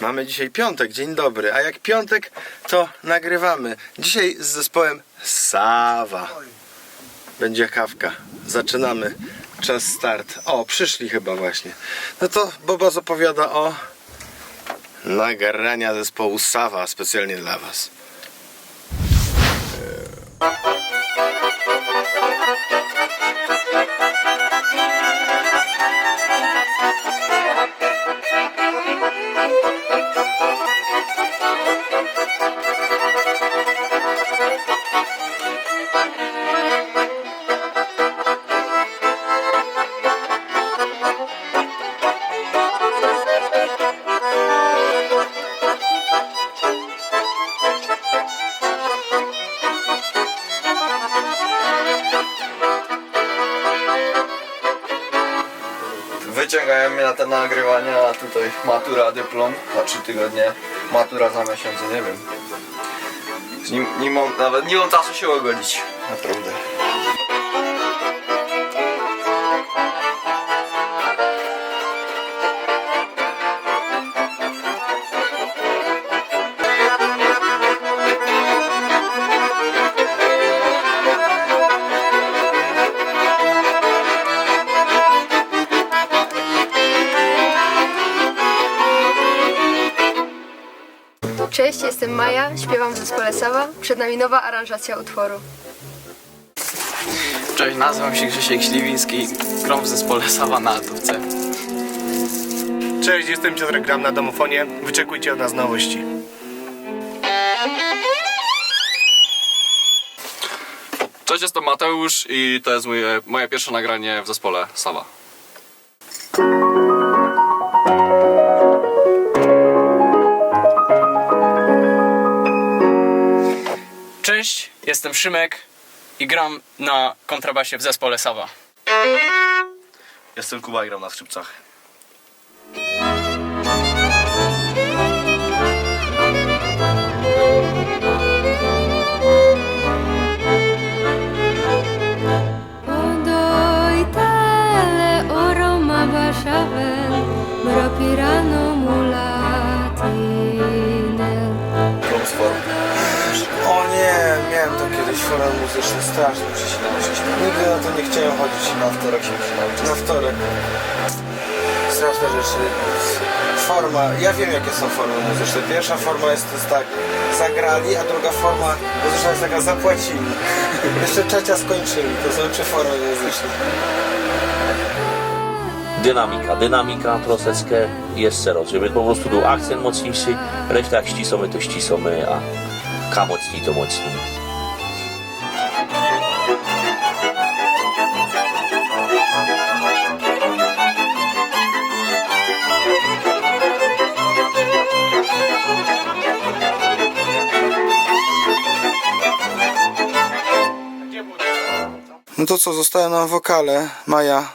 Mamy dzisiaj piątek, dzień dobry, a jak piątek, to nagrywamy. Dzisiaj z zespołem Sawa. Będzie kawka. Zaczynamy. Czas start. O, przyszli chyba właśnie. No to Boba opowiada o nagrania zespołu Sawa specjalnie dla Was. Wyciągają mnie na te nagrywania, a tutaj matura, dyplom na 3 tygodnie, matura za miesiąc, nie wiem. Nie, nie mam, nawet nie mam czasu się ogodzić, naprawdę. Cześć, jestem Maja, śpiewam w zespole Sawa. Przed nami nowa aranżacja utworu. Cześć, nazywam się Grzesiek Śliwiński, gram w zespole Sawa na Atówce. Cześć, jestem Piotrek, gram na domofonie. Wyczekujcie od nas nowości. Cześć, jestem Mateusz i to jest moje, moje pierwsze nagranie w zespole Sawa. Cześć, jestem Szymek i gram na kontrabasie w zespole Sawa. Jestem Kuba i gram na skrzypcach. Forum muzyczny, się nauczyć. Nigdy na to nie chciałem chodzić. Na wtorek się nauczyć. Na wtorek. Straszne rzeczy. Forma, ja wiem jakie są formy muzyczne. Pierwsza forma jest, jest tak, zagrali, a druga forma muzyczna jest taka, zapłacili. Jeszcze trzecia skończyli, to są trzy formy muzyczne. dynamika. Dynamika troszeczkę raz, żeby po prostu był akcent mocniejszy, reszta jak ścisamy to ścisamy, a ka mocniej to mocniej. No to co, zostały nam wokale. Maja,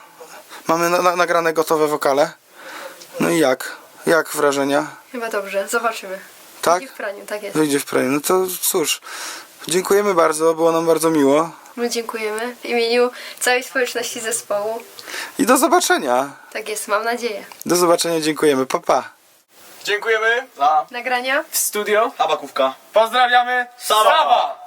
mamy na, na, nagrane gotowe wokale. No i jak? Jak wrażenia? Chyba dobrze, zobaczymy. Tak? I w praniu, tak jest. Wyjdzie w praniu. No to cóż, dziękujemy bardzo, było nam bardzo miło. My dziękujemy w imieniu całej społeczności zespołu. I do zobaczenia. Tak jest, mam nadzieję. Do zobaczenia, dziękujemy. Pa, pa. Dziękujemy za Nagrania? W studio Habakówka. pozdrawiamy Sawa!